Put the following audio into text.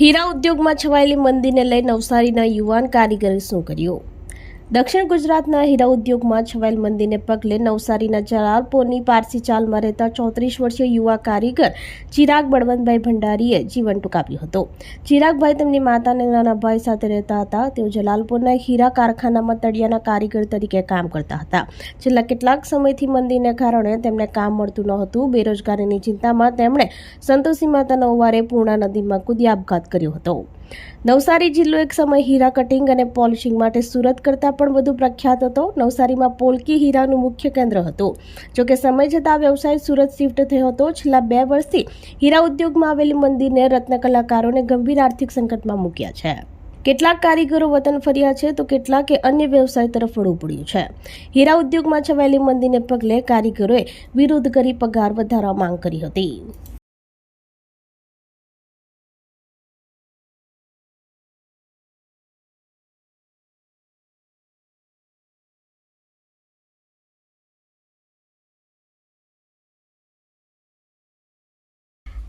હીરા ઉદ્યોગમાં છવાયેલી મંદીને લઈ નવસારીના યુવાન કારીગરે શું કર્યું? દક્ષિણ ગુજરાતના હીરા ઉદ્યોગમાં છવાયેલ મંદીને પગલે નવસારીના જલાલપોરની પારસી ચાલમાં રહેતા ચોત્રીસ વર્ષીય યુવા કારીગર ચિરાગ બળવંતભાઈ ભંડારીએ જીવન ટૂંકાવ્યું હતું. ચિરાગભાઈ તેમની માતા અને નાના ભાઈ સાથે રહેતા હતા. તેઓ જલાલપુરના હીરા કારખાનામાં તળિયાના કારીગર તરીકે કામ કરતા હતા. છેલ્લા કેટલાક સમયથી મંદીને કારણે તેમને કામ મળતું ન હતું બેરોજગારીની ચિંતામાં તેમણે સંતોષી માતાના ઉવારે પૂર્ણા નદીમાં કૂદી આપઘાત કર્યો હતો. નવસારી જિલ્લો એક સમય હીરા કટિંગ અને પોલિશિંગ માટે સુરત કરતાં પણ વધુ પ્રખ્યાત હતો. નવસારીમાં પોલકી હીરાનું મુખ્ય કેન્દ્ર હતું. જોકે સમય જતાં વ્યવસાય સુરત શિફ્ટ થયો હતો. છેલ્લા બે વર્ષથી હીરા ઉદ્યોગમાં આવેલી મંદિરને રત્ન કલાકારોને ગંભીર આર્થિક સંકટમાં મૂક્યા છે. કેટલાક કારીગરો વતન ફર્યા છે તો કેટલાકે અન્ય વ્યવસાય તરફ વળવું પડ્યું છે. હીરા ઉદ્યોગમાં છવાયેલી મંદીને પગલે કારીગરોએ વિરોધ કરી પગાર વધારવા માંગ કરી હતી.